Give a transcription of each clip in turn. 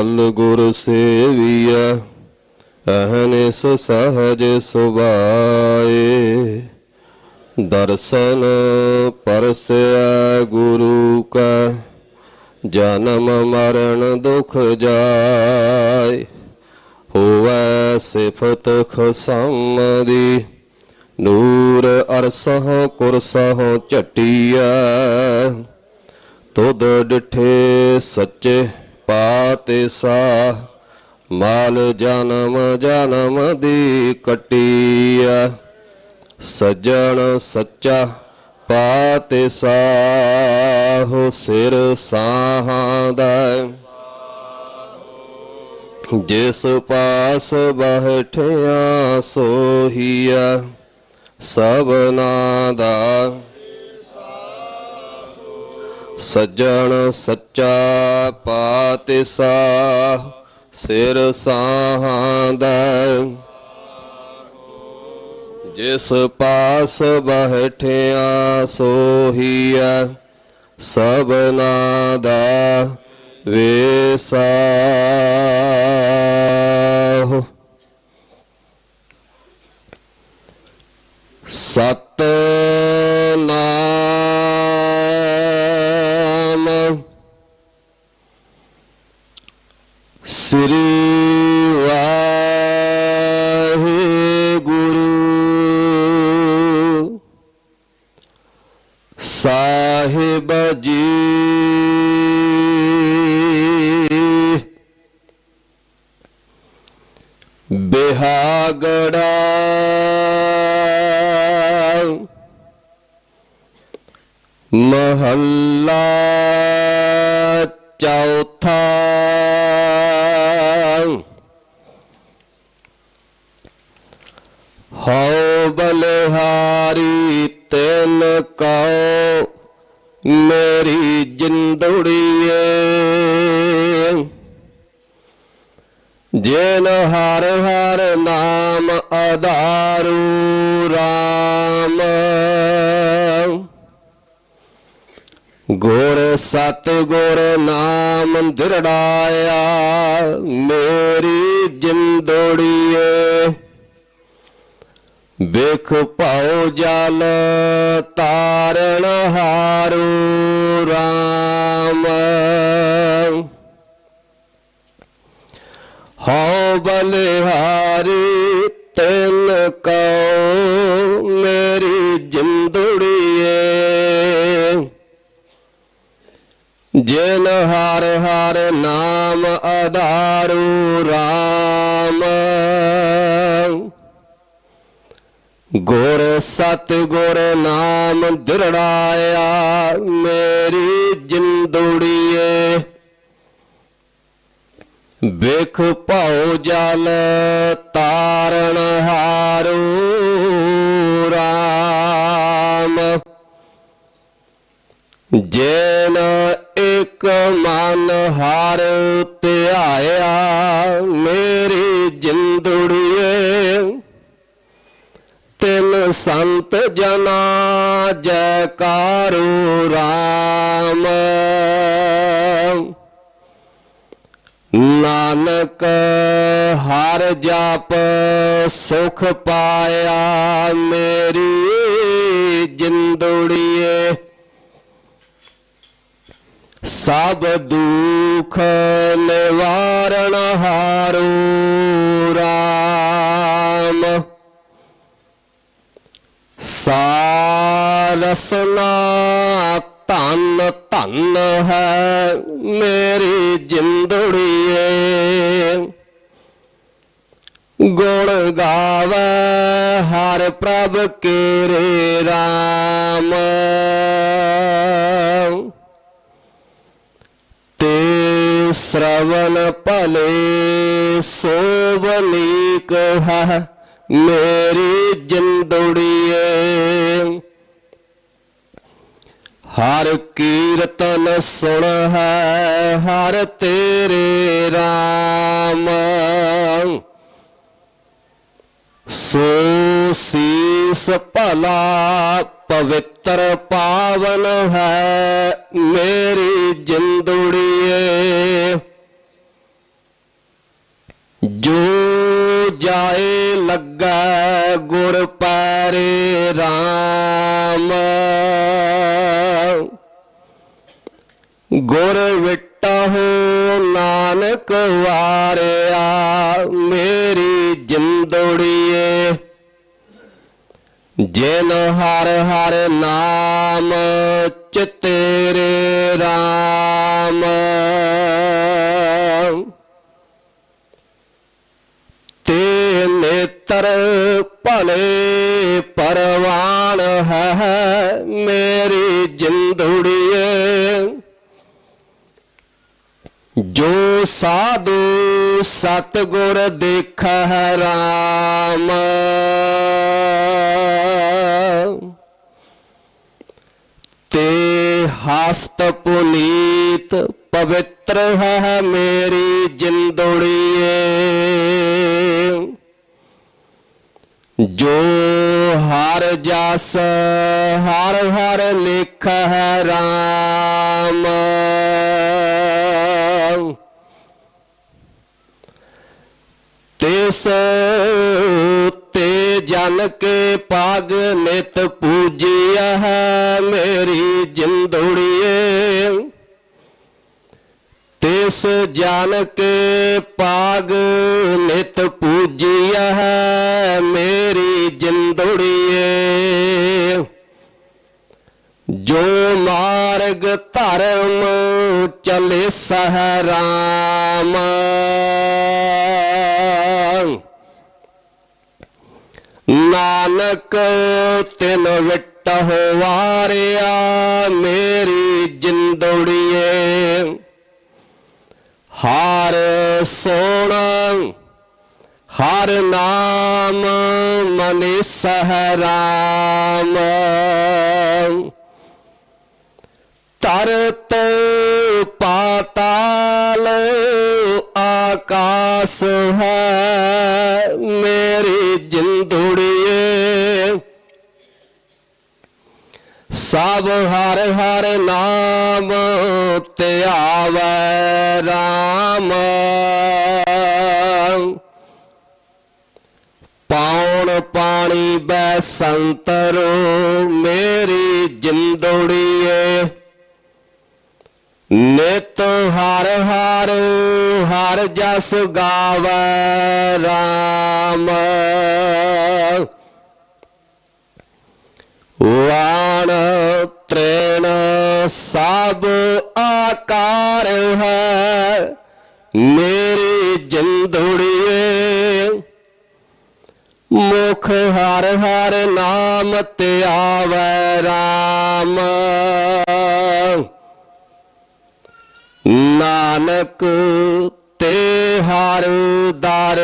ਫਲ ਗੁਰ ਸੇਵੀਐ ਅਹਨਿਸ ਸਹਜ ਸੁਭਾਏ। ਦਰਸ਼ਨ ਪਰਸਿਆ ਗੁਰੂ ਕਾ, ਜਨਮ ਮਰਨ ਦੁਖ ਜਾਏ। ਹੋਵੈ ਸਿਫਤ ਖਸਮ ਦੀ ਨੂਰ ਅਰਸਹੁ ਕੁਰਸਹੁ ਝਟੀਐ। ਤੁਧ ਡਿਠੇ ਸੱਚੇ ਪਾਤੇ ਸਾ ਮਾਲ ਜਨਮ ਜਨਮ ਦੀ ਕਟੀਐ ਸੱਜਣ ਸੱਚਾ ਪਾਤੇ ਸਾਹੋ, ਸਿਰ ਸਾਹਾਂ ਦਾ। ਜਿਸ ਪਾਸ ਬਹਿਠਿਆ ਸੋਹੀਆ, ਸਭਨਾ ਦਾ। ਸੱਜਣ ਸੱਚਾ ਪਾਤੇ ਸਿਰ ਸਾਹਾਂ ਦਾ ਜਿਸ ਪਾਸ ਬਹਿਠਿਆ ਸੋਹੀਆ ਸਭਨਾ ਦਾ ਵੇਸਾ। ਸਤ ਸਾਹਿਬ ਜੀ ਬਿਹਾਗੜਾ ਮਹੱਲਾ ਚੌਥਾ ਹਉ ਬਲਿਹਾਰੀ ਤਿਨ ਕਉ ਮੇਰੀ ਜਿੰਦੜੀਏ। ਜਿਨ ਹਰ ਹਰ ਨਾਮ ਆਧਾਰੂ RAM ਗੁਰ ਸਤ ਗੁਰ ਨਾਮ ਦਿਰੜਾਇਆ ਮੇਰੀ ਜਿੰਦੜੀਏ। ਵੇਖ ਭਾਉ ਜਲ ਤਾਰਣ ਹਾਰੂ RAM ਹਉ ਬਲਿਹਾਰੀ ਤਿਨ ਕਉ ਮੇਰੀ ਜਿੰਦੜੀਏ। ਜਿਨ ਹਰ ਹਰ ਨਾਮ ਆਧਾਰੂ RAM ਗੁਰ ਸਤ ਗੁਰ ਨਾਮ ਦਿਰੜਾਇਆ, ਮੇਰੀ ਜਿੰਦੜੀਏ। ਵੇਖ ਭਾਉ ਜਲ ਤਾਰਨ ਹਾਰੂ RAM ਜੇਨ ਇੱਕ ਮਨ ਹਰ ਧਿਆਇਆ, ਮੇਰੀ ਜਿੰਦੜੀ ਤਿਨ ਸੰਤ ਜਨਾ ਜੈਕਾਰੂ RAM ਨਾਨਕ ਹਰ ਜਪ ਸੁਖ ਪਾਇਆ ਮੇਰੀ ਜਿੰਦੜੀਏ। ਸਭ ਦੁਖ ਨਿਵਾਰਣ ਹਾਰੂ RAM ਸਾਰਸਨਾ ਧਨ ਧਨ ਹੈ ਮੇਰੀ ਜਿੰਦੜੀਏ। ਗੁਣ ਗਾਵੇ ਹਰ ਪ੍ਰਭ ਕੇਰੇ RAM ਤੇ ਸ਼ਰਵਨ ਭਲੇ ਸੋਵਨੀਕ ਹੈ। ਮੇਰੀ ਜਿੰਦੜੀਏ ਹਰ ਕੀਰਤਨ ਸੁਣ ਹੈ ਹਰ ਤੇਰੇ RAM ਸੋ ਸੀਸ ਭਲਾ ਪਵਿੱਤਰ ਪਾਵਨ ਹੈ ਮੇਰੀ ਜਿੰਦੜੀਏ ਜੋ ਜਾਏ ਲੱਗਾ ਗੁਰ ਪਾਰੇ RAM ਗੁਰ ਵਿਟਹੁ ਨਾਨਕ ਵਾਰਿਆ, ਮੇਰੀ ਜਿੰਦੜੀਏ। ਜਿਨ ਹਰ ਹਰ ਨਾਮ ਚਿਤੇਰੇ RAM ਨੇਤਰ ਭਲੇ ਪਰਵਾਨ ਹੈ ਮੇਰੀ ਜਿੰਦੜੀਏ। ਜੋ ਸਾਧੂ ਸਤਗੁਰ ਦੇਖੈ ਰਾਮ। ਤੇ ਹਸਤ ਪੁਨੀਤ ਪਵਿੱਤਰ ਹੈ ਮੇਰੀ ਜਿੰਦੜੀਏ। ਜੋ ਹਰ ਜਸ, ਹਰ ਹਰ ਲਿਖ ਹੈ RAM ਤਿਸ ਤੇ ਜਨ ਕੇ ਪਗ ਨਿਤ ਪੂਜਿਆ ਹੈ ਮੇਰੀ ਜਿੰਦੜੀਏ। ਤਿਸ ਜਨ ਕੇ ਪਾਗ ਨਿਤ ਪੂਜਿਆ ਹੈ ਮੇਰੀ ਜਿੰਦੜੀਏ। ਜੋ ਮਾਰਗ ਧਰਮ ਚਲੇ ਸਹਰਾਮ। ਨਾਨਕ ਤਿਨ ਵਿਟਹੁ ਵਾਰਿਆ ਮੇਰੀ ਜਿੰਦੜੀਏ। ਹਾਰ ਸੋਣਾ ਹਰ ਨਾਮ ਮਨਿ ਸਹਰਾਮ। ਤਰਤ ਪਾਤਾਲ ਆਕਾਸ ਹੈ, ਮੇਰੀ ਜਿੰਦੜੀਏ। ਸਭ ਹਰ ਹਰ ਨਾਮ ਤੇ ਧਿਆਵੈ RAM ਪੌਣ ਪਾਣੀ ਬੈ ਸੰਤਰੋ ਮੇਰੀ ਜਿੰਦੜੀਏ। ਨਿਤ ਹਰ ਹਰ ਹਰ ਜਸ ਗਾਵੈ RAM ਵਾਣ ਤ੍ਰੇਣ ਸਭ ਆਕਾਰ ਹੈ। ਮੇਰੀ ਜਿੰਦੜੀਏ ਮੁਖ ਹਰ ਹਰ ਨਾਮ ਧਿਆਵੈ RAM ਨਾਨਕ ਤੇ ਹਰ ਦਰ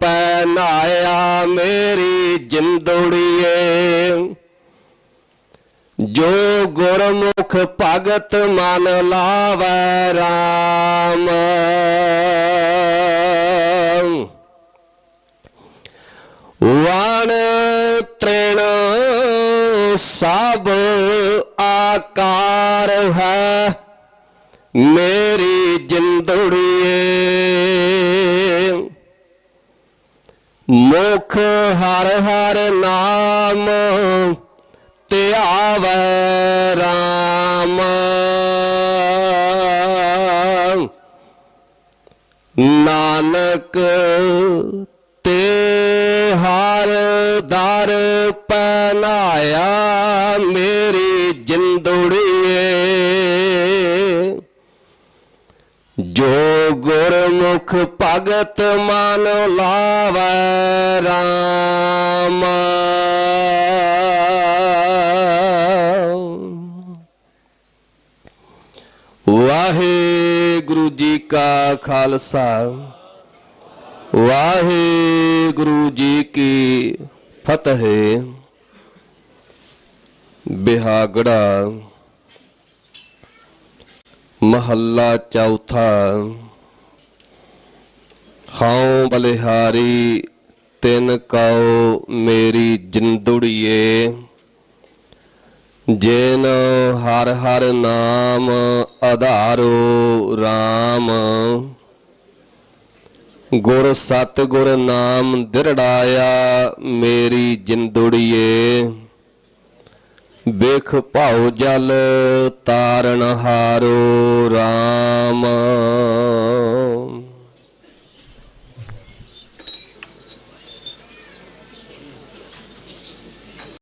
ਪਹਿਨਾਇਆ ਮੇਰੀ ਜਿੰਦੜੀਏ। ਜੋ ਗੁਰਮੁਖ ਭਗਤ ਮਨ ਲਾਵੈ RAM ਵਣ ਤ੍ਰਿਣ ਸਭ ਆਕਾਰ ਹੈ। ਮੇਰੀ ਜਿੰਦੜੀਏ ਮੁਖ ਹਰ ਹਰ ਨਾਮ ਧਿਆਵੈ RAM ਨਾਨਕ ਦਰ ਪਹਿਨਾਇਆ ਮੇਰੀ ਜਿੰਦੜੀਏ। ਜੋ ਗੁਰਮੁਖ ਭਗਤ ਮਨ ਲਾਵੈ RAM ਵਾਹਿਗੁਰੂ ਜੀ ਕਾ ਖਾਲਸਾ। ਵਾਹਿਗੁਰੂ ਜੀ ਕੀ ਫਤਿਹ ਬਿਹਾਗੜਾ, ਮਹੱਲਾ ਚੌਥਾ, ਹਉ ਬਲਿਹਾਰੀ, ਤਿਨ ਕਉ ਮੇਰੀ ਜਿੰਦੜੀਏ, ਜੇਨ ਹਰ ਹਰ ਨਾਮ ਆਧਾਰੋ RAM ਗੁਰ ਸਤ ਗੁਰ ਨਾਮ ਦਿਰੜਾਇਆ ਮੇਰੀ ਜਿੰਦੁੜੀਏ। ਵੇਖ ਭਾਉ ਜਲ ਤਾਰਨ ਹਾਰੋ RAM